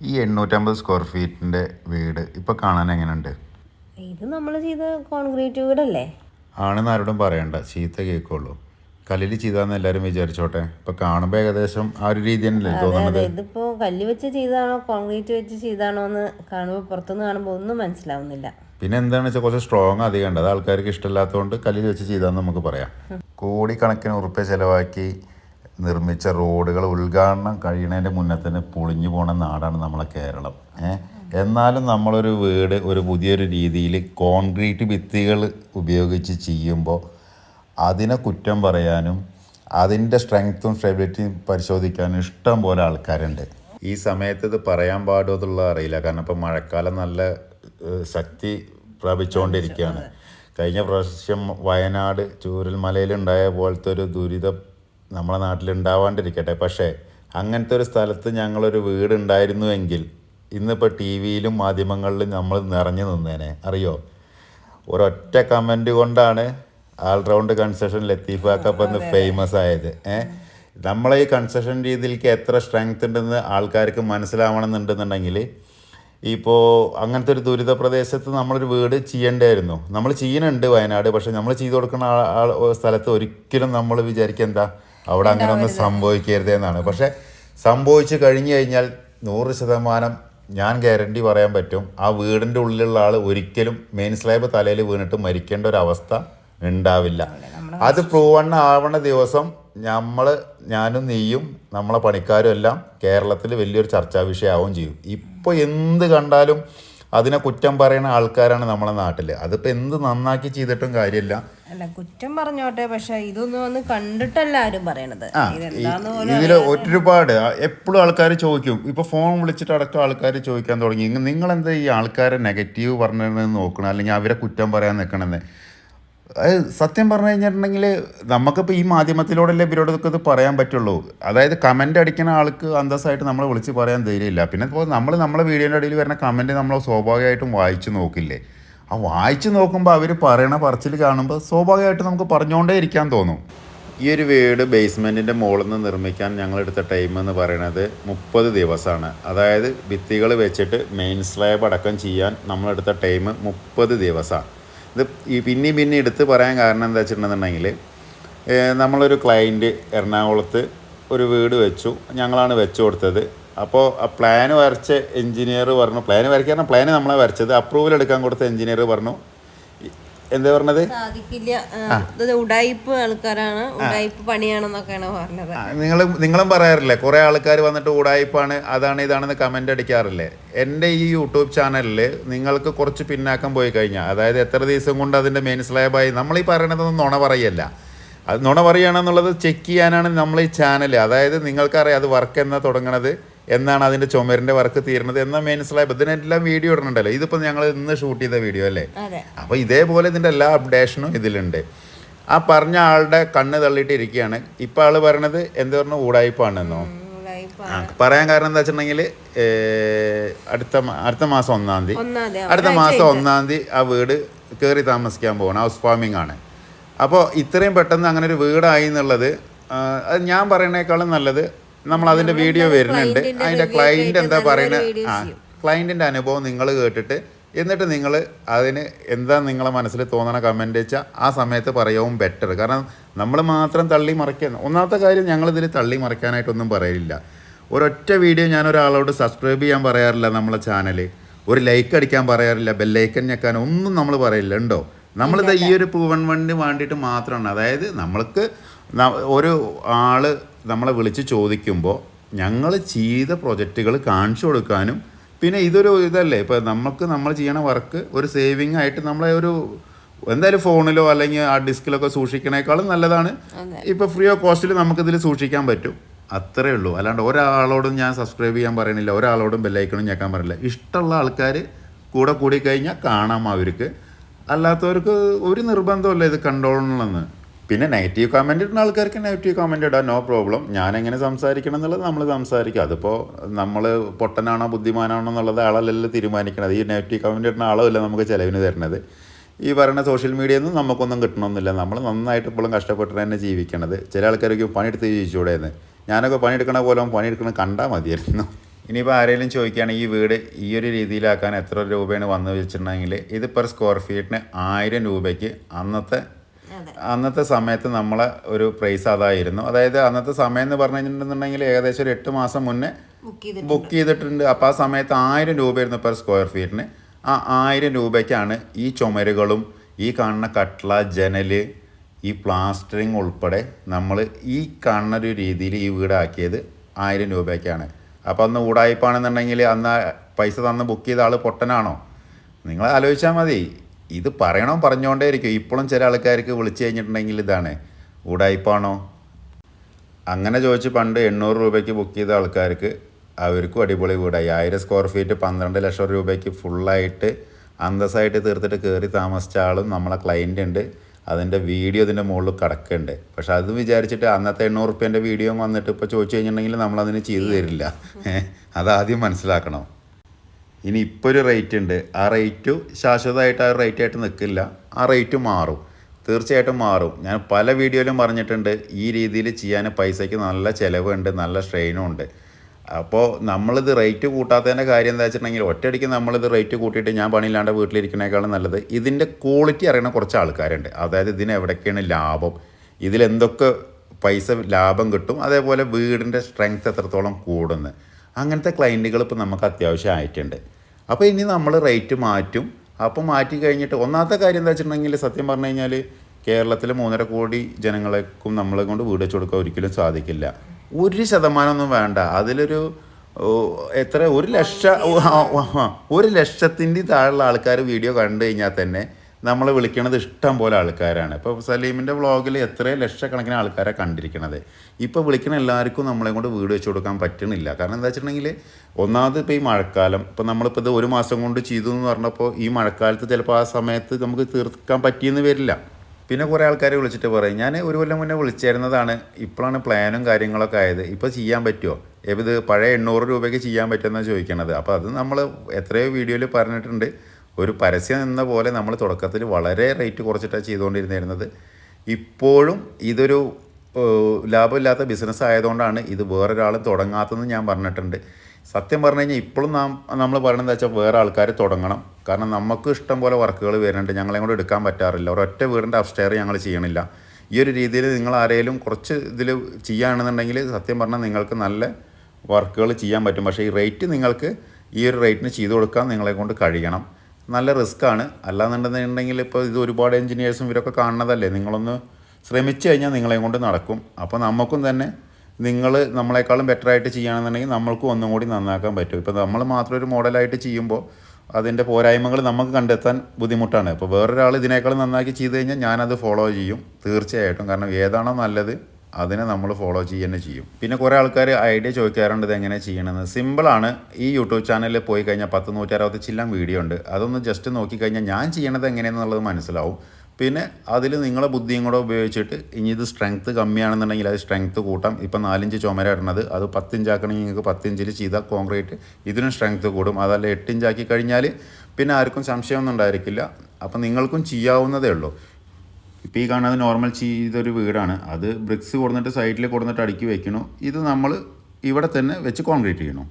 ഈ എണ്ണൂറ്റമ്പത് സ്ക്വയർ ഫീറ്റിന്റെ വീട് ഇപ്പൊ കാണാൻ എങ്ങനെയുണ്ട്? ഇത് നമ്മൾ ചെയ്ത കോൺക്രീറ്റ് വീടല്ലേ? ആണെന്ന് ആരോടും പറയണ്ട. ചീത്ത കേൾക്കുള്ളൂ. കല്ലിൽ ചെയ്താന്ന് എല്ലാവരും വിചാരിച്ചോട്ടെ. ഇപ്പൊ കാണുമ്പോ ഏകദേശം ആ ഒരു രീതി തന്നെയല്ലേ തോന്നുന്നത്? ഇതിപ്പോ കല്ല് വെച്ച് ചെയ്താണോ കോൺക്രീറ്റ് വെച്ച് ചെയ്താണോ എന്ന് കാണുമ്പോൾ പുറത്തുനിന്ന് കാണുമ്പോൾ ഒന്നും മനസ്സിലാവുന്നില്ല. പിന്നെ എന്താണെന്ന് വെച്ചാൽ കുറച്ച് സ്ട്രോങ് അധികം ഉണ്ട് അത് ആൾക്കാർക്ക് ഇഷ്ടമില്ലാത്തതുകൊണ്ട് കല്ലിൽ വെച്ച് ചെയ്താന്ന് നമുക്ക് പറയാം. കോടിക്കണക്കിന് ഉറുപ്പ്യ ചിലവാക്കി നിർമ്മിച്ച റോഡുകൾ ഉദ്ഘാടനം കഴിയുന്നതിന്റെ മുന്നേ തന്നെ പൊളിഞ്ഞു പോണ നാടാണ് നമ്മളെ കേരളം. എന്നാലും നമ്മളൊരു വീട് ഒരു പുതിയൊരു രീതിയിൽ കോൺക്രീറ്റ് ഭിത്തികൾ ഉപയോഗിച്ച് ചെയ്യുമ്പോൾ അതിനെ കുറ്റം പറയാനും അതിന്റെ സ്ട്രെങ്ത്തും സ്റ്റെബിലിറ്റിയും പരിശോധിക്കാനും ഇഷ്ടം പോലെ ആൾക്കാരുണ്ട്. ഈ സമയത്ത് ഇത് പറയാൻ പാടുമെന്നുള്ള അറിയില്ല. കാരണം ഇപ്പം മഴക്കാലം നല്ല ശക്തി പ്രാപിച്ചുകൊണ്ടിരിക്കുകയാണ്. കഴിഞ്ഞ പ്രാവശ്യം വയനാട് ചൂരൽമലയിലുണ്ടായ പോലത്തെ ഒരു ദുരിതം നമ്മളെ നാട്ടിൽ ഉണ്ടാവാണ്ടിരിക്കട്ടെ പക്ഷേ അങ്ങനത്തെ ഒരു സ്ഥലത്ത് ഞങ്ങളൊരു വീട് ഉണ്ടായിരുന്നുവെങ്കിൽ ഇന്നിപ്പോൾ ടി വിയിലും മാധ്യമങ്ങളിലും നമ്മൾ നിറഞ്ഞു നിന്നേനെ. അറിയോ? ഒരൊറ്റ കമന്റ് കൊണ്ടാണ് ആൾറൗണ്ട് കൺസെഷൻ ലത്തീഫാക്കപ്പ് എന്ന് ഫേമസ് ആയത്. ഏഹ് നമ്മളെ ഈ കൺസെഷൻ രീതിയിലേക്ക് എത്ര സ്ട്രെങ്ത് ഉണ്ടെന്ന് ആൾക്കാർക്ക് മനസ്സിലാവണമെന്നുണ്ടെന്നുണ്ടെങ്കിൽ ഇപ്പോൾ അങ്ങനത്തെ ഒരു ദുരിത പ്രദേശത്ത് നമ്മളൊരു വീട് ചെയ്യേണ്ടായിരുന്നു നമ്മൾ ചെയ്യുന്നുണ്ട് വയനാട് പക്ഷേ നമ്മൾ ചെയ്തു കൊടുക്കുന്ന ആ സ്ഥലത്ത് ഒരിക്കലും നമ്മൾ വിചാരിക്കുക എന്താ? അവിടെ അങ്ങനെ ഒന്നും സംഭവിക്കരുത് എന്നാണ് പക്ഷെ സംഭവിച്ചു കഴിഞ്ഞു കഴിഞ്ഞാൽ നൂറ് ശതമാനം ഞാൻ ഗ്യാരണ്ടി പറയാൻ പറ്റും. ആ വീടിന്റെ ഉള്ളിലുള്ള ആൾ ഒരിക്കലും മെയിൻ സ്ലാബ് തലയിൽ വീണിട്ട് മരിക്കേണ്ട ഒരു അവസ്ഥ ഉണ്ടാവില്ല. അത് പ്രൂവൺ ആവണ ദിവസം നമ്മൾ ഞാനും നീയും നമ്മളെ പണിക്കാരും എല്ലാം കേരളത്തിൽ വലിയൊരു ചർച്ചാ വിഷയമാവുകയും ചെയ്യും. ഇപ്പോൾ എന്ത് കണ്ടാലും അതിനെ കുറ്റം പറയുന്ന ആൾക്കാരാണ് നമ്മളെ നാട്ടിൽ അതിപ്പോൾ എന്ത് നന്നാക്കി ചെയ്തിട്ടും കാര്യമില്ല. അല്ല കുറ്റം പറഞ്ഞോട്ടെ പക്ഷെ ഇതൊന്നും ഒന്ന് കണ്ടിട്ടല്ല ആരും പറയണത്. ഇതിൽ ഒരുപാട് എപ്പോഴും ആൾക്കാർ ചോദിക്കും. ഇപ്പൊ ഫോൺ വിളിച്ചിട്ട് അടക്കം ആൾക്കാർ ചോദിക്കാൻ തുടങ്ങി. നിങ്ങൾ എന്താ ഈ ആൾക്കാരെ നെഗറ്റീവ് പറഞ്ഞതെന്ന് നോക്കണം? അല്ലെങ്കിൽ അവരെ കുറ്റം പറയാൻ നിൽക്കണമെന്ന് സത്യം പറഞ്ഞു കഴിഞ്ഞിട്ടുണ്ടെങ്കിൽ നമുക്കിപ്പോൾ ഈ മാധ്യമത്തിലൂടെയല്ലേ ഇവരോടൊക്കെ ഇത് പറയാൻ പറ്റുള്ളൂ. അതായത് കമന്റ് അടിക്കുന്ന ആൾക്ക് അന്തസ്സായിട്ട് നമ്മൾ വിളിച്ച് പറയാൻ ധൈര്യമില്ല. പിന്നെ ഇപ്പോൾ നമ്മൾ നമ്മളെ വീഡിയോന്റെ ഇടയിൽ വരുന്ന കമന്റ് നമ്മൾ സ്വാഭാവികമായിട്ടും വായിച്ചു നോക്കില്ലേ? ആ വായിച്ച് നോക്കുമ്പോൾ അവർ പറയണ പറച്ചിൽ കാണുമ്പോൾ സ്വാഭാവികമായിട്ട് നമുക്ക് പറഞ്ഞുകൊണ്ടേ ഇരിക്കാൻ തോന്നും. ഈ ഒരു വീട് ബേസ്മെന്റിന്റെ മുകളിൽ നിന്ന് നിർമ്മിക്കാൻ ഞങ്ങളെടുത്ത ടൈം എന്ന് പറയുന്നത് മുപ്പത് ദിവസമാണ് അതായത് ഭിത്തികൾ വെച്ചിട്ട് മെയിൻ സ്ലാബ് അടക്കം ചെയ്യാൻ നമ്മളെടുത്ത ടൈം മുപ്പത് ദിവസമാണ് ഇത് ഈ പിന്നെയും പിന്നെ എടുത്ത് പറയാൻ കാരണം എന്താ വെച്ചിട്ടുണ്ടെന്നുണ്ടെങ്കിൽ നമ്മളൊരു ക്ലയന്റ് എറണാകുളത്ത് ഒരു വീട് വെച്ചു. ഞങ്ങളാണ് വെച്ചു കൊടുത്തത്. അപ്പോൾ ആ പ്ലാൻ വരച്ച എഞ്ചിനീയർ പറഞ്ഞു. പ്ലാൻ വരയ്ക്കാൻ പ്ലാൻ നമ്മളെ വരച്ചത്. അപ്രൂവൽ എടുക്കാൻ കൊടുത്ത എഞ്ചിനീയർ പറഞ്ഞു. എന്താ പറഞ്ഞത്? സാധിക്കില്ല. ഉടായിപ്പ് ആൾക്കാരാണ്. ഉടായിപ്പ് പണിയാണെന്നൊക്കെയാണ് പറഞ്ഞത്. നിങ്ങൾ നിങ്ങളും പറയാറില്ലേ? കുറേ ആൾക്കാർ വന്നിട്ട് ഉടായ്പാണ് അതാണ് ഇതാണെന്ന് കമന്റ് അടിക്കാറില്ലേ? എന്റെ ഈ യൂട്യൂബ് ചാനലിൽ നിങ്ങൾക്ക് കുറച്ച് പിന്നാക്കം പോയി കഴിഞ്ഞാൽ അതായത് എത്ര ദിവസം കൊണ്ട് അതിന്റെ മെയിൻ സ്ലാബായി നമ്മൾ ഈ പറയണതൊന്നും നുണ പറയല്ല. അത് നുണ പറയുകയാണെന്നുള്ളത് ചെക്ക് ചെയ്യാനാണ് നമ്മൾ ഈ ചാനൽ അതായത് നിങ്ങൾക്കറിയാം അത് വർക്ക് എന്നാ തുടങ്ങണത്. എന്നാണ് അതിന്റെ ചുമരിന്റെ വർക്ക് തീരണത് എന്നാ മനസ്സിലായപ്പോൾ ഇതിനെല്ലാം വീഡിയോ ഇടുന്നുണ്ടല്ലോ. ഇതിപ്പോൾ ഞങ്ങൾ ഇന്ന് ഷൂട്ട് ചെയ്ത വീഡിയോ അല്ലേ? അപ്പോൾ ഇതേപോലെ ഇതിന്റെ എല്ലാ അപ്ഡേഷനും ഇതിലുണ്ട്. ആ പറഞ്ഞ ആളുടെ കണ്ണ് തള്ളിയിട്ട് ഇരിക്കുകയാണ്. ഇപ്പം ആൾ പറയണത് എന്ത് പറഞ്ഞു? ഊടായ്പാണെന്നോ പറയാൻ കാരണം എന്താ വെച്ചിട്ടുണ്ടെങ്കിൽ അടുത്ത അടുത്ത മാസം ഒന്നാം തീയതി. അടുത്ത മാസം ഒന്നാം തീയതി ആ വീട് കയറി താമസിക്കാൻ പോകണം ഹൗസ് ഫാമിംഗ് ആണ്. അപ്പോൾ ഇത്രയും പെട്ടെന്ന് അങ്ങനെ ഒരു വീടായി എന്നുള്ളത് അത് ഞാൻ പറയണേക്കാളും നല്ലത് നമ്മൾ അതിന്റെ വീഡിയോ വരുന്നുണ്ട്. അതിന്റെ ന്റെ അതിന്റെ review ക്ലൈന്റ് ആയിട്ട് എന്താ പറയുന്നത് ആ ക്ലയന്റിന്റെ അനുഭവം നിങ്ങൾ കേട്ടിട്ട് എന്നിട്ട് നിങ്ങൾ അതിന് എന്താ നിങ്ങളെ മനസ്സിൽ തോന്നണ കമന്റ് വെച്ചാൽ ആ സമയത്ത് പറയവും ബെറ്റർ കാരണം നമ്മൾ മാത്രം തള്ളി മറിക്കുന്ന ഒന്നാമത്തെ കാര്യം ഞങ്ങളിതിൽ തള്ളി മറിക്കാനായിട്ടൊന്നും പറയില്ല ഒരൊറ്റ വീഡിയോ ഞാൻ ഒരാളോട് സബ്സ്ക്രൈബ് ചെയ്യാൻ പറയാറില്ല നമ്മളെ ചാനൽ ഒരു ലൈക്ക് അടിക്കാൻ പറയാറില്ല ബെല്ലൈക്കൻ ഞെക്കാൻ ഒന്നും നമ്മൾ പറയില്ല ഉണ്ടോ? നമ്മളിത് ഈ ഒരു പൂവൺ വണ്ടി വേണ്ടിയിട്ട് മാത്രമാണ്. അതായത് നമ്മൾക്ക് ഒരു ആൾ നമ്മളെ വിളിച്ച് ചോദിക്കുമ്പോൾ ഞങ്ങൾ ചെയ്ത പ്രൊജക്റ്റുകൾ കാണിച്ചു കൊടുക്കാനും പിന്നെ ഇതൊരു ഇതല്ലേ? ഇപ്പോൾ നമുക്ക് നമ്മൾ ചെയ്യണ വർക്ക് ഒരു സേവിങ് ആയിട്ട് നമ്മളെ ഒരു എന്തായാലും ഫോണിലോ അല്ലെങ്കിൽ ആ ഡിസ്കിലൊക്കെ സൂക്ഷിക്കണേക്കാളും നല്ലതാണ്. ഇപ്പോൾ ഫ്രീ ഓഫ് കോസ്റ്റിൽ നമുക്കിതിൽ സൂക്ഷിക്കാൻ പറ്റും. അത്രേ ഉള്ളൂ. അല്ലാണ്ട് ഒരാളോടും ഞാൻ സബ്സ്ക്രൈബ് ചെയ്യാൻ പറയണില്ല. ഒരാളോടും ബെല്ലൈക്കണം ഞെക്കാൻ പറയില്ല ഇഷ്ടമുള്ള ആൾക്കാർ കൂടെ കൂടി കഴിഞ്ഞാൽ കാണാം അവർക്ക്. അല്ലാത്തവർക്ക് ഒരു നിർബന്ധമല്ല ഇത് കണ്ടോളണമെന്ന് പിന്നെ നെഗറ്റീവ് കമന്റ് ഇടുന്ന ആൾക്കാർക്ക് നെഗറ്റീവ് കമന്റ് ഇടാം നോ പ്രോബ്ലം ഞാൻ എങ്ങനെ സംസാരിക്കണം എന്നുള്ളത് നമ്മൾ സംസാരിക്കുക അതിപ്പോൾ നമ്മൾ പൊട്ടനാണോ ബുദ്ധിമാനാണോ എന്നുള്ളത് ആളല്ലല്ലോ തീരുമാനിക്കണത്. ഈ നെഗറ്റീവ് കമന്റ് ഇടുന്ന ആളല്ല നമുക്ക് ചിലവിന് തരുന്നത്. ഈ പറയുന്ന സോഷ്യൽ മീഡിയയിൽ നിന്ന് നമുക്കൊന്നും കിട്ടണമെന്നില്ല നമ്മൾ നന്നായിട്ട് ഇപ്പോഴും കഷ്ടപ്പെട്ട് തന്നെ ജീവിക്കണത്. ചില ആൾക്കാരൊക്കെ പണിയെടുത്ത് ജീവിച്ചൂടെ എന്ന് ഞാനൊക്കെ പണിയെടുക്കണ പോലെ പണിയെടുക്കണ കണ്ടാൽ മതിയായിരുന്നു. ഇനിയിപ്പോൾ ആരെങ്കിലും ചോദിക്കുകയാണെങ്കിൽ ഈ വീട് ഈ ഒരു രീതിയിലാക്കാൻ എത്ര രൂപയാണ് വന്നു വെച്ചിട്ടുണ്ടെങ്കിൽ? ഇത് പെർ സ്ക്വയർ ഫീറ്റിന് ആയിരം രൂപയ്ക്ക് അന്നത്തെ അന്നത്തെ സമയത്ത്. നമ്മളെ ഒരു പ്രൈസ് അതായിരുന്നു. അതായത് അന്നത്തെ സമയം എന്ന് പറഞ്ഞിട്ടുണ്ടെന്നുണ്ടെങ്കിൽ ഏകദേശം ഒരു എട്ട് മാസം മുന്നേ ബുക്ക് ചെയ്തിട്ടുണ്ട്. അപ്പോൾ ആ സമയത്ത് ആയിരം രൂപയായിരുന്നു പെർ സ്ക്വയർ ഫീറ്റിന് ആ ആയിരം രൂപയ്ക്കാണ് ഈ ചുമരുകളും ഈ കാണുന്ന കട്ട്ള ജനൽ ഈ പ്ലാസ്റ്ററിങ് ഉൾപ്പെടെ നമ്മൾ ഈ കാണുന്ന ഒരു രീതിയിൽ ഈ വീടാക്കിയത് ആയിരം രൂപയ്ക്കാണ്. അപ്പോൾ അന്ന് ഊടായ്പാണെന്നുണ്ടെങ്കിൽ അന്ന് പൈസ തന്ന് ബുക്ക് ചെയ്ത ആൾ പൊട്ടനാണോ? നിങ്ങൾ ആലോചിച്ചാൽ മതി. ഇത് പറയണോ പറഞ്ഞുകൊണ്ടേ ഇരിക്കും ഇപ്പോഴും ചില ആൾക്കാർക്ക് വിളിച്ചു കഴിഞ്ഞിട്ടുണ്ടെങ്കിൽ ഇതാണ്. ഊടായ്പാണോ അങ്ങനെ ചോദിച്ച് പണ്ട് എണ്ണൂറ് രൂപയ്ക്ക് ബുക്ക് ചെയ്ത ആൾക്കാർക്ക് അവർക്കും അടിപൊളി വീടായി. ആയിരം സ്ക്വയർ ഫീറ്റ് പന്ത്രണ്ട് ലക്ഷം രൂപയ്ക്ക് ഫുള്ളായിട്ട് അന്തസ്സായിട്ട് തീർത്തിട്ട് കയറി താമസിച്ച ആളും നമ്മളെ ക്ലയന്റ് ഉണ്ട്. അതിന്റെ വീഡിയോ ഇതിന്റെ മുകളിൽ കിടക്കുന്നുണ്ട്. പക്ഷെ അത് വിചാരിച്ചിട്ട് അന്നത്തെ എണ്ണൂറ് റുപ്യേന്റെ വീഡിയോ വന്നിട്ട് ഇപ്പോൾ ചോദിച്ചു കഴിഞ്ഞിട്ടുണ്ടെങ്കിൽ നമ്മളതിന് ചെയ്തു തരില്ല. അതാദ്യം മനസ്സിലാക്കണം. ഇനി ഇപ്പോൾ ഒരു റേറ്റ് ഉണ്ട്. ആ റേറ്റ് ശാശ്വതമായിട്ട് ആ റേറ്റ് ആയിട്ട് നിൽക്കില്ല ആ റേറ്റ് മാറും. തീർച്ചയായിട്ടും മാറും. ഞാൻ പല വീഡിയോയിലും പറഞ്ഞിട്ടുണ്ട് ഈ രീതിയിൽ ചെയ്യാൻ പൈസയ്ക്ക് നല്ല ചിലവുണ്ട് നല്ല സ്ട്രെയിനും ഉണ്ട്. അപ്പോൾ നമ്മളിത് റേറ്റ് കൂട്ടാത്തതിന്റെ കാര്യം എന്താ വെച്ചിട്ടുണ്ടെങ്കിൽ ഒറ്റയടിക്ക് നമ്മളിത് റേറ്റ് കൂട്ടിയിട്ട് ഞാൻ പണിയില്ലാണ്ട് വീട്ടിലിരിക്കണേക്കാളും നല്ലത് ഇതിന്റെ ക്വാളിറ്റി അറിയണ കുറച്ച് ആൾക്കാരുണ്ട്. അതായത് ഇതിന് എവിടേക്കാണ് ലാഭം ഇതിലെന്തൊക്കെ പൈസ ലാഭം കിട്ടും അതേപോലെ വീടിന്റെ സ്ട്രെങ്ത് എത്രത്തോളം കൂടുന്നു. അങ്ങനത്തെ ക്ലയന്റുകൾ ഇപ്പോൾ നമുക്ക് അത്യാവശ്യം ആയിട്ടുണ്ട്. അപ്പോൾ ഇനി നമ്മൾ റേറ്റ് മാറ്റും. അപ്പോൾ മാറ്റി കഴിഞ്ഞിട്ട് ഒന്നാമത്തെ കാര്യം എന്താ വെച്ചിട്ടുണ്ടെങ്കിൽ സത്യം പറഞ്ഞു കഴിഞ്ഞാൽ കേരളത്തിലെ മൂന്നര കോടി ജനങ്ങളെക്കും നമ്മളെ കൊണ്ട് വീട് വെച്ച് കൊടുക്കാൻ ഒരിക്കലും സാധിക്കില്ല. ഒരു ശതമാനമൊന്നും വേണ്ട. അതിലൊരു എത്ര? ഒരു ലക്ഷം ഒരു ലക്ഷത്തിന്റെ താഴെയുള്ള ആൾക്കാർ വീഡിയോ കണ്ടു കഴിഞ്ഞാൽ തന്നെ നമ്മളെ വിളിക്കണത് ഇഷ്ടം പോലെ ആൾക്കാരാണ്. ഇപ്പോൾ സലീമിന്റെ വ്ളോഗിൽ എത്ര ലക്ഷക്കണക്കിന് ആൾക്കാരെ കണ്ടിരിക്കണത്. ഇപ്പോൾ വിളിക്കുന്ന എല്ലാവർക്കും നമ്മളെ കൊണ്ട് വീട് വെച്ച് കൊടുക്കാൻ പറ്റണില്ല. കാരണം എന്താ വെച്ചിട്ടുണ്ടെങ്കിൽ ഒന്നാമത് ഇപ്പോൾ ഈ മഴക്കാലം. ഇപ്പോൾ നമ്മളിപ്പോൾ ഇത് ഒരു മാസം കൊണ്ട് ചെയ്തു എന്ന് പറഞ്ഞപ്പോൾ ഈ മഴക്കാലത്ത് ചിലപ്പോൾ ആ സമയത്ത് നമുക്ക് തീർക്കാൻ പറ്റിയെന്ന് വരില്ല. പിന്നെ കുറേ ആൾക്കാരെ വിളിച്ചിട്ട് പറയും ഞാൻ ഒരു കൊല്ലം മുന്നേ വിളിച്ചിരുന്നതാണ്. ഇപ്പോഴാണ് പ്ലാനും കാര്യങ്ങളൊക്കെ ആയത്. ഇപ്പോൾ ചെയ്യാൻ പറ്റുമോ ഇത് പഴയ എണ്ണൂറ് രൂപയ്ക്ക് ചെയ്യാൻ പറ്റുമെന്നാണ് ചോദിക്കണത്. അപ്പോൾ അത് നമ്മൾ എത്രയോ വീഡിയോയിൽ പറഞ്ഞിട്ടുണ്ട്. ഒരു പരസ്യം എന്ന പോലെ നമ്മൾ തുടക്കത്തിൽ വളരെ റേറ്റ് കുറച്ചിട്ടാണ് ചെയ്തുകൊണ്ടിരുന്നിരുന്നത്. ഇപ്പോഴും ഇതൊരു ലാഭമില്ലാത്ത ബിസിനസ് ആയതുകൊണ്ടാണ് ഇത് വേറൊരാൾ തുടങ്ങാത്തതെന്ന് ഞാൻ പറഞ്ഞിട്ടുണ്ട്. സത്യം പറഞ്ഞു കഴിഞ്ഞാൽ ഇപ്പോഴും നാം നമ്മൾ പറയണതെന്ന് വെച്ചാൽ വേറെ ആൾക്കാർ തുടങ്ങണം. കാരണം നമുക്ക് ഇഷ്ടം പോലെ വർക്കുകൾ വരുന്നുണ്ട്. ഞങ്ങളെ കൊണ്ട് എടുക്കാൻ പറ്റാറില്ല. ഒരൊറ്റ വീടിന്റെ അപ്സ്റ്റെയർ ഞങ്ങൾ ചെയ്യണില്ല. ഈ ഒരു രീതിയിൽ നിങ്ങൾ ആരെങ്കിലും കുറച്ച് ഇതിൽ ചെയ്യുകയാണെന്നുണ്ടെങ്കിൽ സത്യം പറഞ്ഞാൽ നിങ്ങൾക്ക് നല്ല വർക്കുകൾ ചെയ്യാൻ പറ്റും. പക്ഷേ ഈ റേറ്റ് നിങ്ങൾക്ക് ഈ ഒരു റേറ്റിന് ചെയ്തു കൊടുക്കാൻ നിങ്ങളെ കൊണ്ട് കഴിയണം. നല്ല റിസ്ക്കാണ്. അല്ലാന്നുണ്ടെന്നുണ്ടെങ്കിൽ ഇപ്പോൾ ഇത് ഒരുപാട് എഞ്ചിനീയേഴ്സും ഇവരൊക്കെ കാണുന്നതല്ലേ? നിങ്ങളൊന്ന് ശ്രമിച്ചു കഴിഞ്ഞാൽ നിങ്ങളെയും കൊണ്ട് നടക്കും. അപ്പോൾ നമുക്കും തന്നെ നിങ്ങൾ നമ്മളെക്കാളും ബെറ്റർ ആയിട്ട് ചെയ്യുകയാണെന്നുണ്ടെങ്കിൽ നമ്മൾക്കും ഒന്നും കൂടി നന്നാക്കാൻ പറ്റും. ഇപ്പോൾ നമ്മൾ മാത്രം ഒരു മോഡലായിട്ട് ചെയ്യുമ്പോൾ അതിന്റെ പോരായ്മകൾ നമുക്ക് കണ്ടെത്താൻ ബുദ്ധിമുട്ടാണ്. ഇപ്പോൾ വേറൊരാൾ ഇതിനേക്കാൾ നന്നാക്കി ചെയ്ത് കഴിഞ്ഞാൽ ഞാനത് ഫോളോ ചെയ്യും തീർച്ചയായിട്ടും. കാരണം ഏതാണോ നല്ലത് അതിനെ നമ്മൾ ഫോളോ ചെയ്യുക ചെയ്യും. പിന്നെ കുറേ ആൾക്കാർ ഐഡിയ ചോദിക്കാറുണ്ട് ഇത് എങ്ങനെ ചെയ്യണമെന്ന് സിമ്പിളാണ് ഈ യൂട്യൂബ് ചാനലിൽ പോയി കഴിഞ്ഞാൽ പത്ത് നൂറ്റി അറുപത്തി ചില്ലാം വീഡിയോ ഉണ്ട്. അതൊന്ന് ജസ്റ്റ് നോക്കിക്കഴിഞ്ഞാൽ ഞാൻ ചെയ്യണത് എങ്ങനെയെന്നുള്ളത് മനസ്സിലാവും. പിന്നെ അതിൽ നിങ്ങളെ ബുദ്ധിയും കൂടെ ഉപയോഗിച്ചിട്ട് ഇനി ഇത് സ്ട്രെങ്ത്ത് കമ്മിയാണെന്നുണ്ടെങ്കിൽ അത് സ്ട്രെങ്ത്ത് കൂട്ടാം. ഇപ്പം നാലിഞ്ച് ചുമര ഇടണത്. അത് പത്തിഞ്ചാക്കണമെങ്കിൽ നിങ്ങൾക്ക് പത്തിഞ്ചിൽ ചെയ്താൽ കോൺക്രീറ്റ് ഇതിനും സ്ട്രെങ്ത്ത് കൂടും. അതല്ല എട്ടിഞ്ചാക്കി കഴിഞ്ഞാൽ പിന്നെ ആർക്കും സംശയമൊന്നും ഉണ്ടായിരിക്കില്ല. അപ്പം നിങ്ങൾക്കും ചെയ്യാവുന്നതേ ഉള്ളൂ. ഇപ്പോൾ ഈ കാണുന്നത് നോർമൽ ചെയ്തൊരു വീടാണ്. അത് ബ്രിക്സ് കൊടുത്തിട്ട് സൈഡിൽ കൊടുത്തിട്ട് അടുക്കി വെക്കണു ഇത് നമ്മൾ ഇവിടെ തന്നെ വെച്ച് കോൺക്രീറ്റ് ചെയ്യണു